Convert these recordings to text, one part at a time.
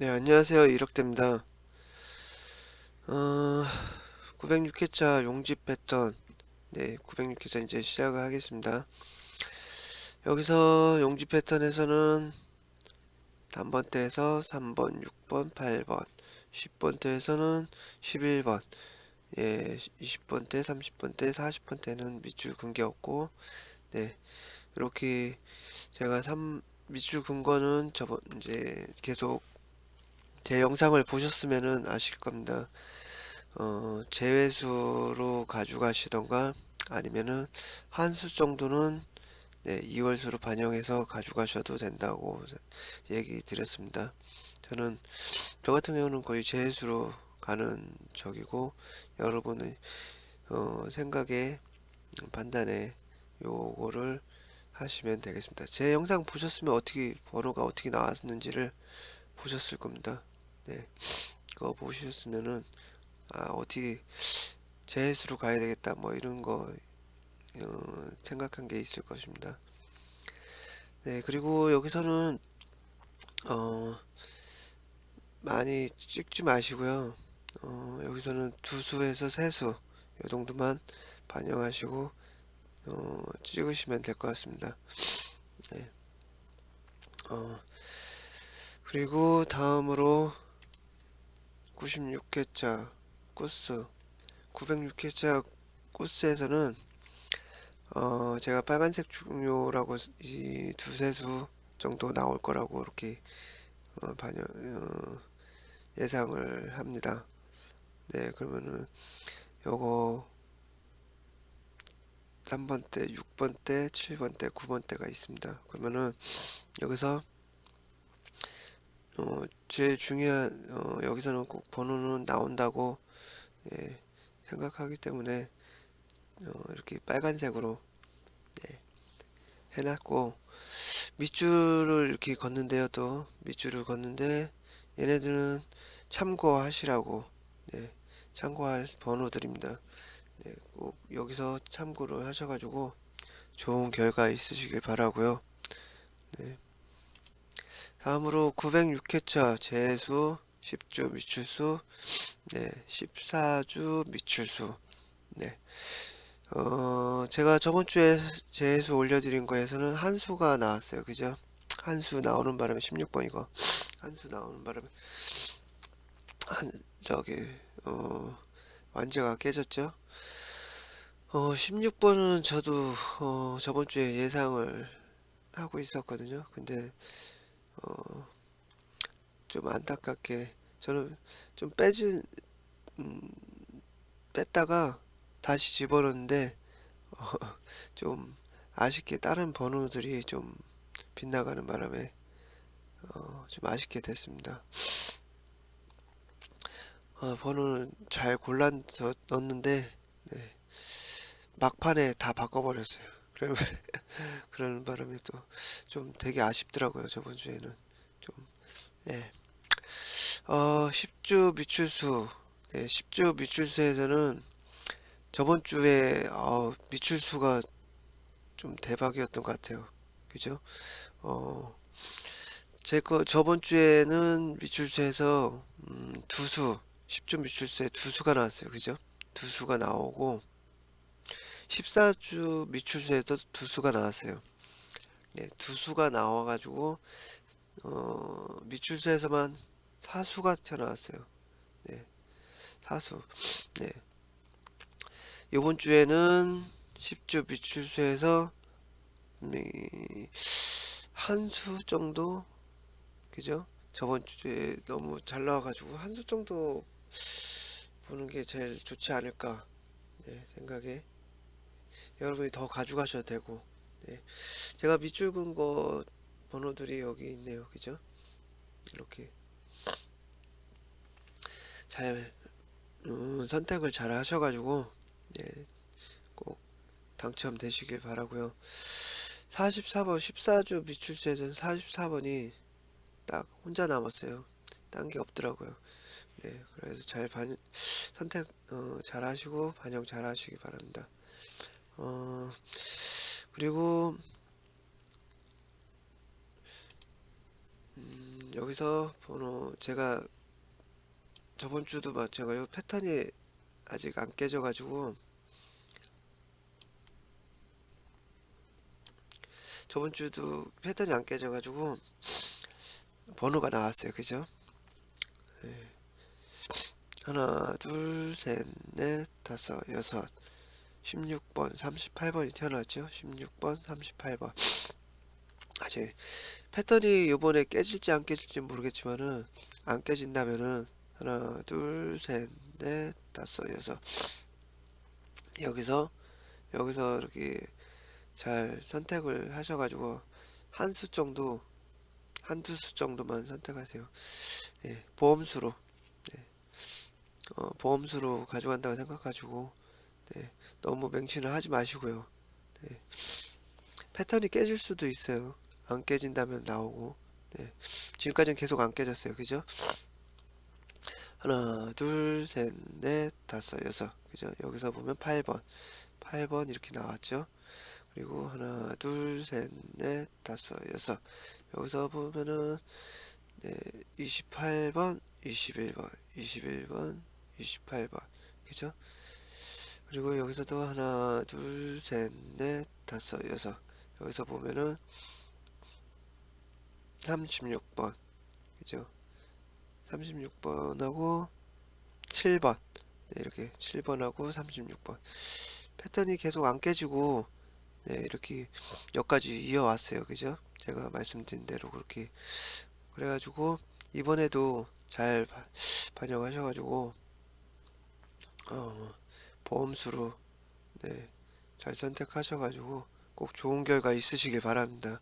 네, 안녕하세요. 이력대입니다. 어, 906회차 용집 패턴. 네, 906회차 이제 시작을 하겠습니다. 여기서 용집 패턴에서는 단번대에서 3번, 6번, 8번, 10번대에서는 11번, 예, 20번대, 30번대, 40번대는 밑줄 근게 없고, 네, 이렇게 제가 3, 밑줄 근 거는 저번, 이제 계속 제 영상을 보셨으면은 아실 겁니다. 어, 제외수로 가져가시던가 아니면은 한 수 정도는 네, 2월수로 반영해서 가져가셔도 된다고 얘기 드렸습니다. 저는 저 같은 경우는 거의 제외수로 가는 적이고 여러분의 어, 생각에 판단에 요거를 하시면 되겠습니다. 제 영상 보셨으면 어떻게 번호가 어떻게 나왔는지를 보셨을 겁니다. 네, 그거 보셨으면은 아 어떻게 재수로 가야 되겠다 뭐 이런 거 어, 생각한 게 있을 것입니다. 네, 그리고 여기서는 어 많이 찍지 마시고요. 어, 여기서는 두 수에서 세 수, 이 정도만 반영하시고 어, 찍으시면 될 것 같습니다. 네. 어, 그리고 다음으로 96회차 코스 906회차 코스에서는 어 제가 빨간색 중요라고 이 두세 수 정도 나올 거라고 이렇게 어 반영 어 예상을 합니다. 네 그러면은 요거 3번대, 6번대, 7번대, 9번대가 있습니다. 그러면은 여기서 어, 제일 중요한 어, 여기서는 꼭 번호는 나온다고 예, 생각하기 때문에 어, 이렇게 빨간색으로 네, 해놨고 밑줄을 이렇게 걷는데요 또. 밑줄을 걷는데 얘네들은 참고하시라고 네, 참고할 번호들입니다. 네, 꼭 여기서 참고를 하셔가지고 좋은 결과 있으시길 바라고요. 네. 다음으로 906회차 재수 10주 미출수 네 14주 미출수. 네. 어, 제가 저번 주에 재수 올려드린 거에서는 한 수가 나왔어요. 그죠? 한수 나오는 바람에 16번 이거. 한수 나오는 바람에. 한 저기 어 완제가 깨졌죠? 어 16번은 저도 어 저번 주에 예상을 하고 있었거든요. 근데 어, 좀 안타깝게 저는 좀 빼진 음, 뺐다가 다시 집어넣는데 어, 좀 아쉽게 다른 번호들이 좀 빗나가는 바람에 어, 좀 아쉽게 됐습니다. 어, 번호는 잘 골라서 넣었는데 네, 막판에 다 바꿔버렸어요. 그러면 그러는 바람에 또 좀 되게 아쉽더라고요 저번 주에는. 좀 예. 어 10주 미출수. 네, 10주 미출수에서는 저번 주에 어, 미출수가 좀 대박이었던 것 같아요. 그죠? 어 제거 저번 주에는 미출수에서 음, 두수 10주 미출수에 두 수가 나왔어요. 그죠? 두 수가 나오고 14주 미출수에도 두 수가 나왔어요. 네, 두 수가 나와가지고 어, 미출수에서만 사수가 튀어나왔어요. 네, 사수. 네. 이번 주에는 10주 미출수에서 한 수 정도 그죠? 저번 주에 너무 잘 나와가지고 한 수 정도 보는 게 제일 좋지 않을까 네, 생각에 여러분이 더 가져가셔도 되고. 네. 제가 밑줄 근거 번호들이 여기 있네요. 그죠? 이렇게. 잘 음, 선택을 잘 하셔가지고 네. 꼭 당첨되시길 바라고요. 44번 14주 미출세전 44번이 딱 혼자 남았어요. 딴 게 없더라고요. 네. 그래서 잘 반, 선택 어, 잘 하시고 반영 잘 하시기 바랍니다 어, 그리고 음, 음, 여기서 번호 제가 저번 주도 마찬가지로 패턴이 아직 안 깨져 가지고 저번 주도 패턴이 안 깨져 가지고 번호가 나왔어요. 그죠? 네. 하나, 둘, 셋, 넷, 다섯, 여섯, 16번, 38번이 태어났죠? 16번, 38번. 아직 패턴이 이번에 깨질지 안 깨질지 모르겠지만은 안 깨진다면은 하나, 둘, 셋, 넷, 다섯, 여섯. 여기서 여기서 이렇게 잘 선택을 하셔가지고 한 수 정도 한두 수 정도만 선택하세요. 예, 보험수로 예, 어, 보험수로 가져간다고 생각하시고 네, 너무 맹신을 하지 마시고요. 네, 패턴이 깨질 수도 있어요. 안 깨진다면 나오고 네, 지금까지는 계속 안 깨졌어요. 그죠? 하나, 둘, 셋, 넷, 다섯, 여섯. 그죠? 여기서 보면 8번. 8번 이렇게 나왔죠? 그리고 하나, 둘, 셋, 넷, 다섯, 여섯. 여기서 보면은 네, 28번, 21번, 21번, 28번. 그죠? 그리고 여기서도 하나, 둘, 셋, 넷, 다섯, 여섯. 여기서 보면은 36번. 그죠? 36번하고 7번. 네, 이렇게 7번하고 36번. 패턴이 계속 안 깨지고 네, 이렇게 여기까지 이어왔어요. 그죠? 제가 말씀드린 대로 그렇게 그래가지고 이번에도 잘 바- 반영하셔가지고 어, 보험수로 네, 잘 선택하셔가지고 꼭 좋은 결과 있으시길 바랍니다.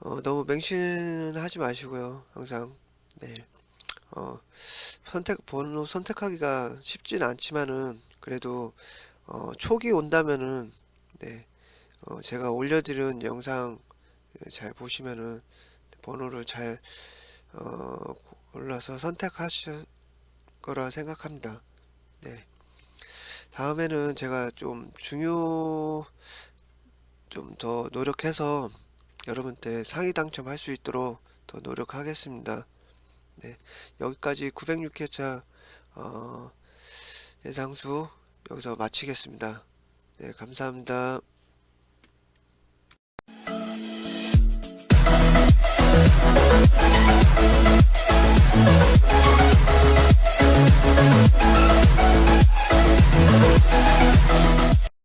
어, 너무 맹신하지 마시고요. 항상 네, 어, 선택 번호 선택하기가 쉽진 않지만은 그래도 어, 촉이 온다면은 네, 어, 제가 올려드린 영상 예, 잘 보시면은 번호를 잘 어, 골라서 선택하실 거라 생각합니다. 네. 다음에는 제가 좀 중요 좀 더 노력해서 여러분께 상위 당첨할 수 있도록 더 노력하겠습니다. 네. 여기까지 906회차 어, 예상수 여기서 마치겠습니다. 네, 감사합니다.